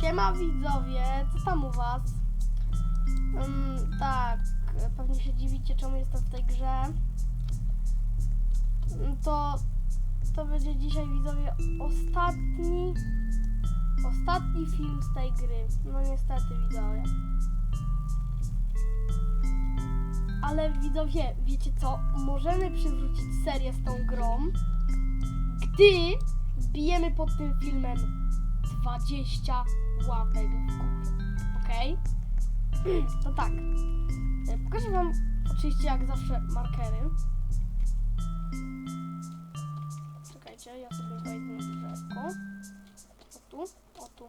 Siema widzowie, co tam u was? Ym, tak, pewnie się dziwicie czemu jestem w tej grze. Ym, To, to będzie dzisiaj widzowie ostatni, ostatni film z tej gry. No niestety widzowie. Ale widzowie, wiecie co? Możemy przywrócić serię z tą grą, gdy bijemy pod tym filmem 20 łapek w górę. Ok? To tak. E, Pokażę Wam oczywiście jak zawsze markery. Czekajcie, ja sobie na drzewko. O tu, o tu.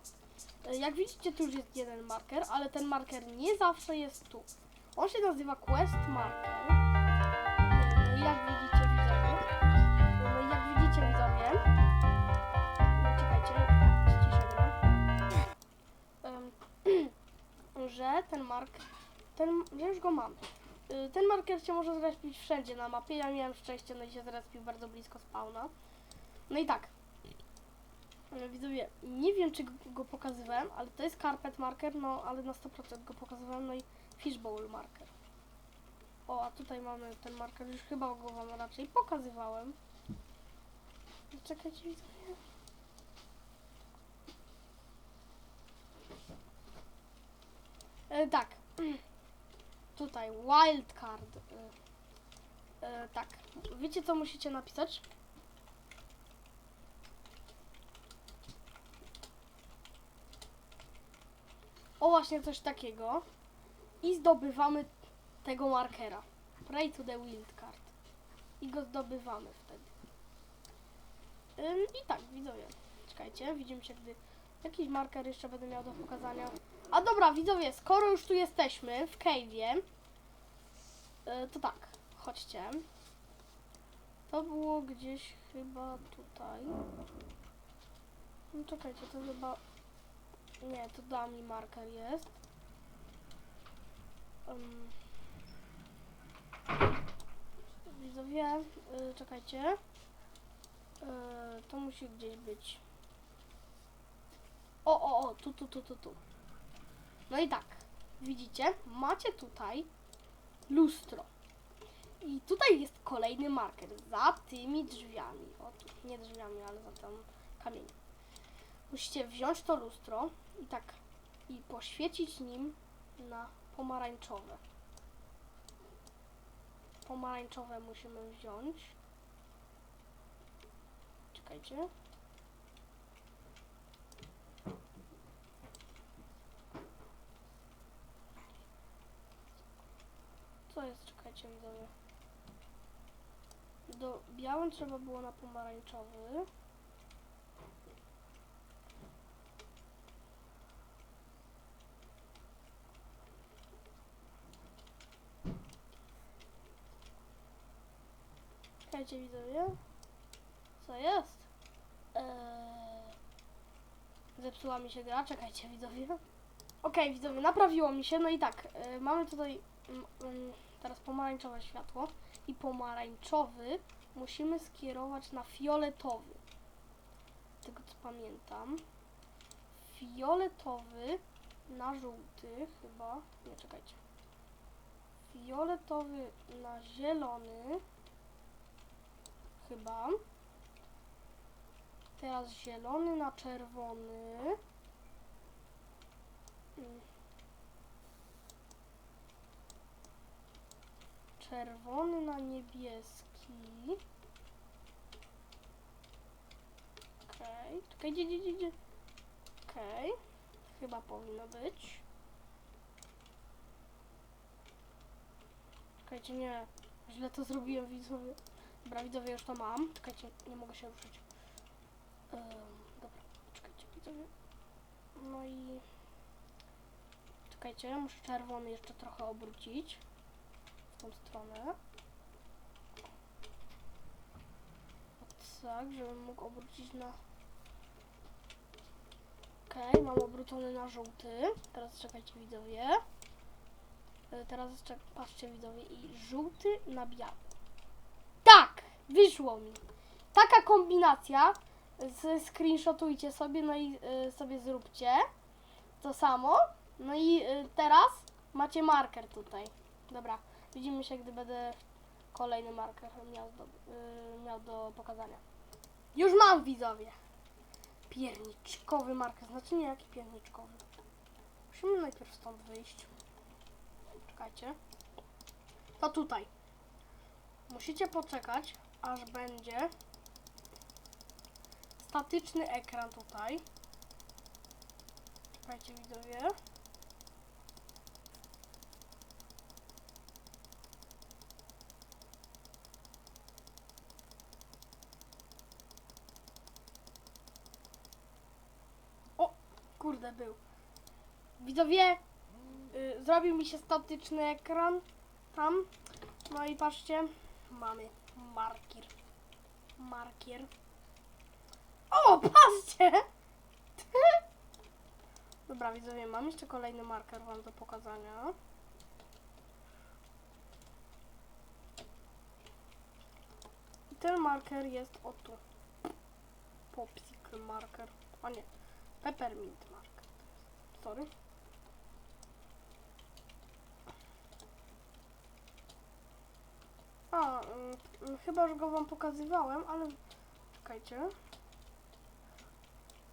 E, Jak widzicie, tu już jest jeden marker, ale ten marker nie zawsze jest tu. On się nazywa Quest Marker. E, Jak widzicie, że ten mark, ten, już go mam. Y, Ten marker się może zrespić wszędzie na mapie. Ja miałem szczęście, no i się zrespił bardzo blisko spawna. No i tak. Y, Widzowie, nie wiem czy go pokazywałem, ale to jest carpet marker, no ale na 100% go pokazywałem, no i fishbowl marker. O, a tutaj mamy ten marker, już chyba go wam raczej pokazywałem. Czekajcie, widzowie. E, tak. Tutaj wildcard. E, e, tak. Wiecie co musicie napisać? O właśnie coś takiego. I zdobywamy tego markera. Pray to the wildcard. I go zdobywamy wtedy. I tak, widzowie. Czekajcie, widzimy się, gdy jakiś marker jeszcze będę miał do pokazania. A dobra, widzowie, skoro już tu jesteśmy, w cave'ie, y, to tak, chodźcie. To było gdzieś chyba tutaj. No czekajcie, to chyba... Nie, to dummy marker jest. Ym. Widzowie, y, czekajcie. Y, to musi gdzieś być. O, o, o, tu, tu, tu, tu, tu. No i tak, widzicie, macie tutaj lustro. I tutaj jest kolejny marker za tymi drzwiami. O, tu, nie drzwiami, ale za tam kamieniem. Musicie wziąć to lustro i tak, i poświecić nim na pomarańczowe. Pomarańczowe musimy wziąć. Czekajcie. Jest? Czekajcie, widzowie. Do białym trzeba było na pomarańczowy. Czekajcie, widzowie. Co jest? Eee... Zepsuła mi się gra, czekajcie, widzowie. Okej, widzowie, naprawiło mi się. No i tak, e, mamy tutaj mm, mm, teraz pomarańczowe światło i pomarańczowy musimy skierować na fioletowy. Tego co pamiętam. Fioletowy na żółty chyba. Nie, czekajcie. Fioletowy na zielony. Chyba. Teraz zielony na czerwony. Czerwony na niebieski. Okej. Czekaj, gdzie, gdzie? Okej. Chyba powinno być. Czekajcie, nie. Źle to zrobiłem, widzowie. Dobra, widzowie, już to mam. Czekajcie, nie mogę się ruszyć. Ym, dobra, czekajcie, widzowie. No i... Czekajcie, muszę czerwony jeszcze trochę obrócić. Tą stronę. Tak, żebym mógł obrócić na... Okej, mam obrócony na żółty. Teraz czekajcie widzowie. Y, Teraz czek patrzcie widzowie i żółty na biały. Tak! Wyszło mi. Taka kombinacja. Screenshotujcie sobie, no i y, sobie zróbcie. to samo. No i y, teraz macie marker tutaj. Dobra, widzimy się, gdy będę kolejny marker miał do, y, miał do pokazania. Już mam widzowie. Pierniczkowy marker. Znaczy nie jaki pierniczkowy. Musimy najpierw stąd wyjść. Czekajcie. To tutaj. Musicie poczekać, aż będzie statyczny ekran tutaj. Czekajcie widzowie. O, kurde był. Widzowie, y, zrobił mi się statyczny ekran tam. No i patrzcie, mamy markier. Markier. O, patrzcie! Dobra, widzowie, mam jeszcze kolejny marker wam do pokazania. I ten marker jest o tu. Popsicle marker. A nie, peppermint marker. Sorry. A, y, chyba już go wam pokazywałem, ale czekajcie.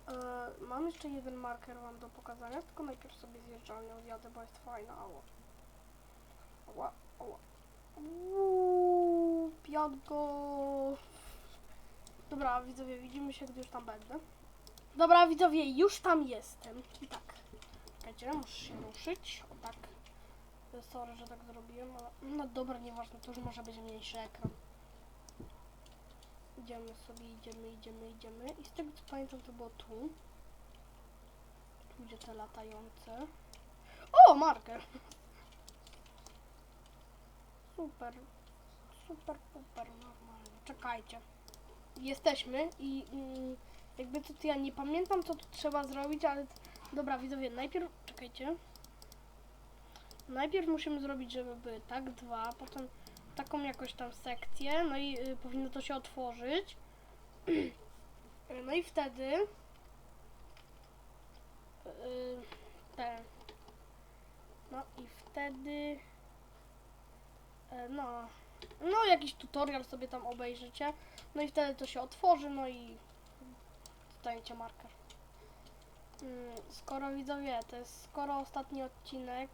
E, mam jeszcze jeden marker wam do pokazania, tylko najpierw sobie zjeżdżalnią zjadę, bo jest fajna. Ała. Ała, ała. Uuu, piotko. Dobra, widzowie, widzimy się, gdy już tam będę. Dobra, widzowie, już tam jestem. I tak. Czekajcie, muszę się ruszyć. O tak. Sorry, że tak zrobiłem, ale no dobra, nieważne, to już może być mniejszy ekran. Idziemy sobie, idziemy, idziemy, idziemy. I z tego co pamiętam, to było tu. Tu gdzie te latające. O, marker! Super. Super, super, normalnie. Czekajcie. Jesteśmy i mm, jakby co to ja nie pamiętam, co tu trzeba zrobić, ale dobra, widzowie, najpierw, czekajcie. Najpierw musimy zrobić, żeby były tak dwa, potem taką jakoś tam sekcję, no i y, powinno to się otworzyć. No i wtedy y, ten. No i wtedy y, no no jakiś tutorial sobie tam obejrzycie. No i wtedy to się otworzy, no i dostajecie marker. Mm, Skoro widzowie, to jest skoro ostatni odcinek,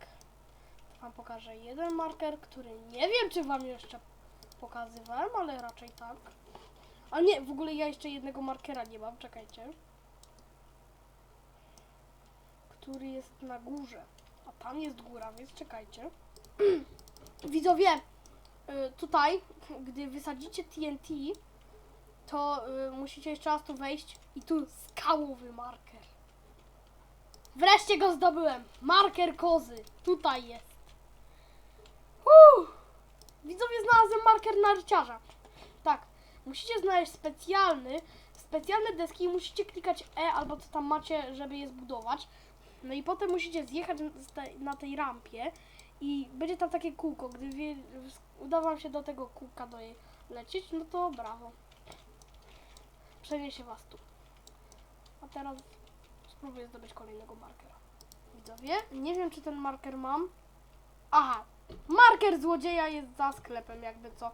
wam pokażę jeden marker, który nie wiem, czy wam jeszcze pokazywałem, ale raczej tak. A nie, w ogóle ja jeszcze jednego markera nie mam, czekajcie. Który jest na górze. A tam jest góra, więc czekajcie. Widzowie, y, tutaj, gdy wysadzicie TNT, to y, musicie jeszcze raz tu wejść i tu skałowy marker. Wreszcie go zdobyłem. Marker kozy. Tutaj jest. Uuu. Widzowie, znalazłem marker narciarza. Tak, musicie znaleźć specjalny, specjalne deski i musicie klikać E albo co tam macie, żeby je zbudować. No i potem musicie zjechać na tej rampie i będzie tam takie kółko. Gdy uda wam się do tego kółka dolecieć, no to brawo. Przeniesie was tu. A teraz spróbuję zdobyć kolejnego markera. Widzowie, nie wiem czy ten marker mam. Aha, marker złodzieja jest za sklepem, jakby co.